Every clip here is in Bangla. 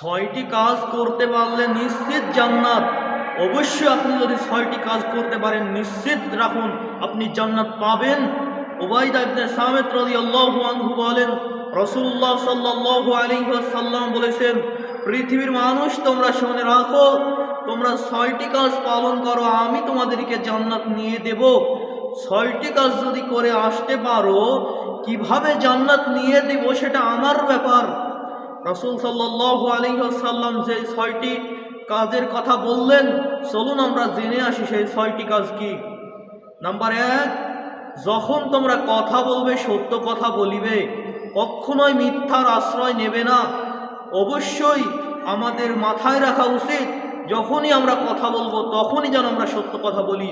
ছয়টি কাজ করতে পারলে নিশ্চিত জান্নাত। অবশ্যই আপনি যদি ছয়টি কাজ করতে পারেন, নিশ্চিত রাখুন, আপনি জান্নাত পাবেন। ওবাইদা ইবনে সামেত রাদিয়াল্লাহু আনহু বলেন, রাসূলুল্লাহ সাল্লাল্লাহু আলাইহি ওয়াসাল্লাম বলেছেন, পৃথিবীর মানুষ, তোমরা শুনে রাখো, তোমরা ছয়টি কাজ পালন করো, আমি তোমাদেরকে জান্নাত নিয়ে দেব। ছয়টি কাজ যদি করে আসতে পারো, কীভাবে জান্নাত নিয়ে দেব সেটা আমার ব্যাপার। রাসূল সাল্লাল্লাহু আলাইহি ওয়াসাল্লাম যে ছয়টি কাজের কথা বললেন, চলুন আমরা জেনে আসি সেই ছয়টি কাজ কি। নাম্বার এক, যখন তোমরা কথা বলবে, সত্য কথা বলিবে, কখনোই মিথ্যার আশ্রয় নেবে না। অবশ্যই আমাদের মাথায় রাখা উচিত, যখনই আমরা কথা বলব, তখনই যেন আমরা সত্য কথা বলি।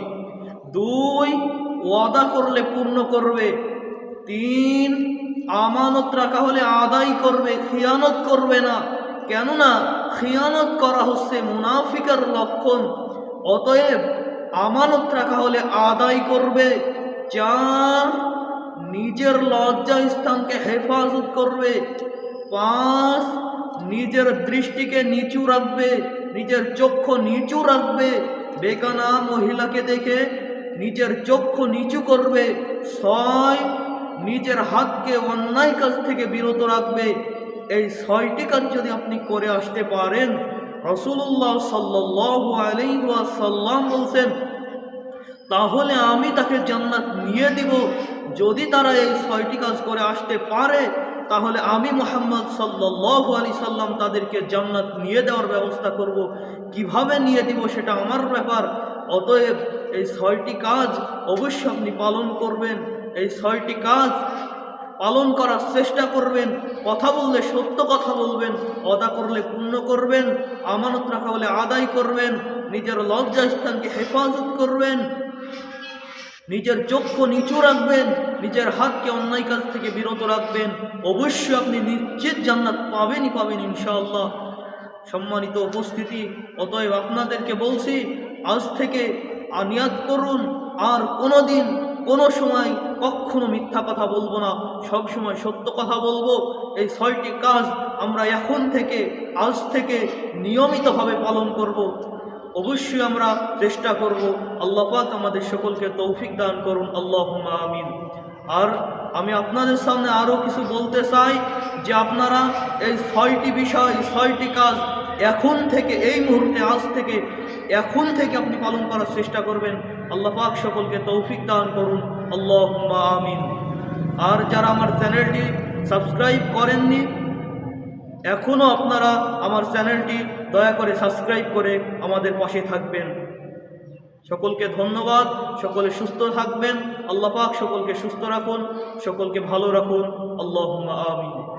দুই, ওয়াদা করলে পূর্ণ করবে। তিন আমানত রাখা হলে আদায় করবে, খিয়ানত করবে না। কেননা খিয়ানত করা হচ্ছে মুনাফিকার লক্ষণ। অতএব আমানত রাখা হলে আদায় করবে চার নিজের লজ্জা স্থানকে হেফাজত করবে। পাঁচ, নিজের দৃষ্টিকে নিচু রাখবে, নিজের চক্ষু নিচু রাখবে। বেকানা মহিলাকে দেখে নিজের চক্ষু নিচু করবে। ছয় নিজের হাতকে অন্যায় কাজ থেকে বিরত রাখবে। এই ছয়টি কাজ যদি আপনি করে আসতে পারেন রসুল্লাহ সাল্লাহ আলাইসাল্লাম বলছেন, তাহলে আমি তাকে জান্নাত নিয়ে দিব। যদি তারা এই ছয়টি কাজ করে আসতে পারে, তাহলে আমি মোহাম্মদ সাল্লাহ আলি সাল্লাম তাদেরকে জান্নাত নিয়ে দেওয়ার ব্যবস্থা করব। কীভাবে নিয়ে দিব সেটা আমার ব্যাপার। অতএব এই ছয়টি কাজ অবশ্যই আপনি পালন করবেন। এই ছয়টি কাজ পালন করার চেষ্টা করবেন, কথা বললে সত্য কথা বলবেন অদা করলে পূর্ণ করবেন, আমানত রাখা হলে আদায় করবেন, নিজের লজ্জা স্থানকে হেফাজত করবেন, নিজের চক্ষু নিচু রাখবেন, নিজের হাতকে অন্যায় কাজ থেকে বিরত রাখবেন, অবশ্যই আপনি নিশ্চিত জান্নাত পাবেনই পাবেন ইনশাআল্লাহ। সম্মানিত উপস্থিতি, অতএব আপনাদেরকে বলছি, আজ থেকে আনিয়াত করুন, আর কোনো দিন কোনো সময় কখনো মিথ্যা কথা বলব না, সব সময় সত্য কথা বলব। এই ছয়টি কাজ আমরা এখন থেকে, আজ থেকে নিয়মিতভাবে পালন করব। অবশ্যই আমরা চেষ্টা করব। আল্লাহ পাক আমাদের সকলকে তৌফিক দান করুন। আল্লাহ আমিন। আর আমি আপনাদের সামনে আরও কিছু বলতে চাই, যে আপনারা এই ছয়টি বিষয়, ছয়টি কাজ এখন থেকে, এই মুহূর্তে, আজ থেকে এখন থেকে আপনি পালন করার চেষ্টা করবেন। আল্লাহ পাক সকলকে তৌফিক দান করুন। আল্লাহ আমিন। আর যারা আমার চ্যানেলটি সাবস্ক্রাইব করেননি এখনও আপনারা আমার চ্যানেলটি দয়া করে সাবস্ক্রাইব করে আমাদের পাশে থাকবেন। সকলকে ধন্যবাদ। সকলে সুস্থ থাকবেন। আল্লাহ পাক সকলকে সুস্থ রাখুন। সকলকে ভালো রাখুন। আল্লাহ আমিন।